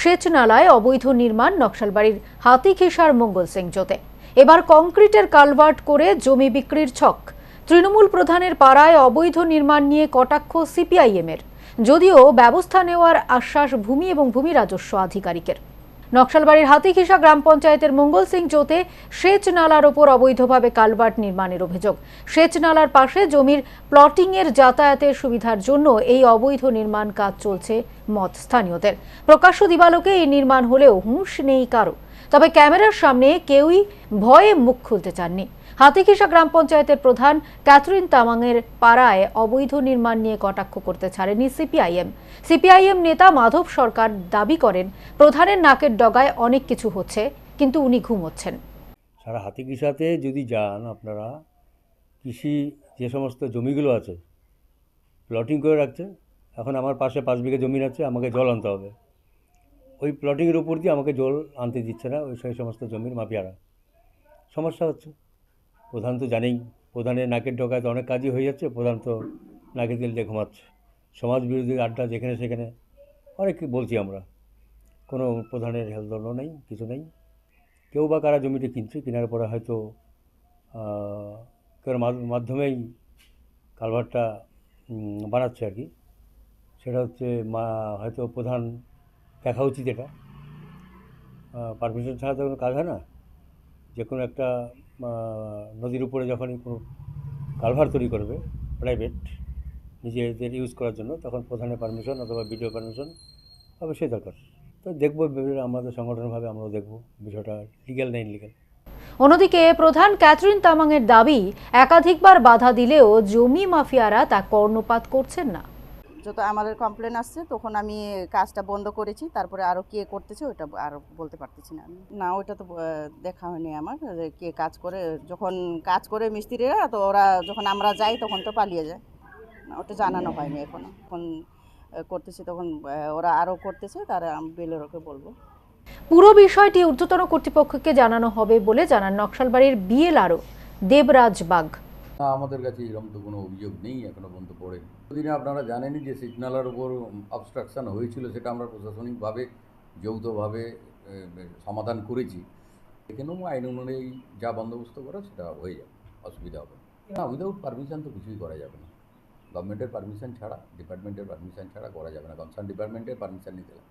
সেচ নালায় অবৈধ নির্মাণ নকশালবাড়ির হাতিখেসার মঙ্গল সিং জোতে। এবার কংক্রিটের কালভার্ট করে জমি বিক্রির ছক। তৃণমূল প্রধানের পাড়ায় অবৈধ নির্মাণ নিয়ে কটাক্ষ সিপিআইএমের। যদিও ব্যবস্থা নেওয়ার আশ্বাস ভূমি এবং ভূমি রাজস্ব আধিকারিকের। নকশালবাড়ির হাতিখিসা গ্রাম পঞ্চায়েতের মঙ্গল সিং জোতে সেচ নালার ওপর অবৈধভাবে কালভার্ট নির্মাণের অভিযোগ। সেচ নালার পাশে জমির প্লটিংয়ের যাতায়াতের সুবিধার জন্য এই অবৈধ নির্মাণ কাজ চলছে মত স্থানীয়দের। প্রকাশ্য দিবালোকে এই নির্মাণ হলেও হুঁশ নেই কারও। তবে ক্যামেরার সামনে কেউই ভয়ে মুখ খুলতে চাননি। হাতিখিসা গ্রাম পঞ্চায়েতের প্রধান ক্যাথরিন তামাংয়ের পাড়ায় অবৈধ নির্মাণ নিয়ে কটাক্ষ করতে ছাড়েনি সিপিআইএম। সিপিআইএম নেতা মাধব সরকার দাবি করেন, প্রধানের নাকের ডগায় অনেক কিছু হচ্ছে, কিন্তু উনি ঘুমোচ্ছেন। সারা হাতিকিসাতে যদি যান আপনারা, কৃষি যে সমস্ত জমিগুলো আছে প্লটিং করে রাখছে এখন আমার পাশে পাঁচ বিঘা জমি আছে, আমাকে জল আনতে হবে। ওই প্লটিংয়ের উপর দিয়ে আমাকে জল আনতে দিচ্ছে না, ওই সেই সমস্ত জমির মাফিয়ারা। সমস্যা হচ্ছে। প্রধান তো জানেই, প্রধানের নাকের ডগায় তো অনেক কাজই হয়ে যাচ্ছে, প্রধান তো নাকে তেল দিয়ে ঘুমাচ্ছে। সমাজ বিরোধী আড্ডা যেখানে সেখানে, অনেক বলছি আমরা। কোনো প্রধানের হেলদণ্ড নেই, কিছু নেই। কেউ বা কারা জমিটা কিনছে, কেনার পরে হয়তো কেউ মাধ্যমেই কালভারটা বানাচ্ছে আর কি। সেটা হচ্ছে মা, হয়তো প্রধান দেখা উচিত এটা। পারমিশন ছাড়া তো কোনো কাজ হয় না। যে কোনো একটা নদীর উপরে যখনই কোনো কালভার তৈরি করবে প্রাইভেট নিজেদের ইউজ করার জন্য, তখন প্রধানের পারমিশন অথবা ভিডিও পারমিশন অবশ্যই দরকার। তো দেখব আমাদের সংগঠনভাবে আমরাও দেখব বিষয়টা লিগ্যাল না ইনলিগ্যাল অন্যদিকে প্রধান ক্যাথরিন তামাংয়ের দাবি, একাধিকবার বাধা দিলেও জমি মাফিয়ারা তা কর্ণপাত করছেন না। যত আমাদের কমপ্লেন আসছে তখন আমি কাজটা বন্ধ করেছি তারপরে আরও কে করতেছে ওটা আর বলতে পারতেছি না না ওইটা তো দেখা হয়নি আমার কে কাজ করে যখন কাজ করে মিস্ত্রিরা তো ওরা যখন আমরা যাই তখন তো পালিয়ে যায়। ওটা জানানো হয়নি এখনও। আহ, করতেছে তখন ওরা আরও করতেছে তারা আমি বেলেরোকে বলব। পুরো বিষয়টি ঊর্ধ্বতন কর্তৃপক্ষকে জানানো হবে বলে জানান নকশালবাড়ির বিএলআরও দেবরাজ বাগ। না, আমাদের কাছে এরকম তো কোনো অভিযোগ নেই, এখনও পর্যন্ত পড়েনি। দিনে আপনারা জানেনই যে সিগনালের উপর অবস্ট্রাকশন হয়েছিল, সেটা আমরা প্রশাসনিকভাবে, যৌথভাবে সমাধান করেছি। এখানেও আইন অনুযায়ী যা বন্দোবস্ত করা সেটা হয়ে যাবে, অসুবিধা হবে না। উইদাউট পারমিশন তো কিছুই করা যাবে না। গভর্নমেন্টের পারমিশন ছাড়া ডিপার্টমেন্টের পারমিশন ছাড়া করা যাবে না। কনসার্ন ডিপার্টমেন্টের পারমিশন নিতে হবে।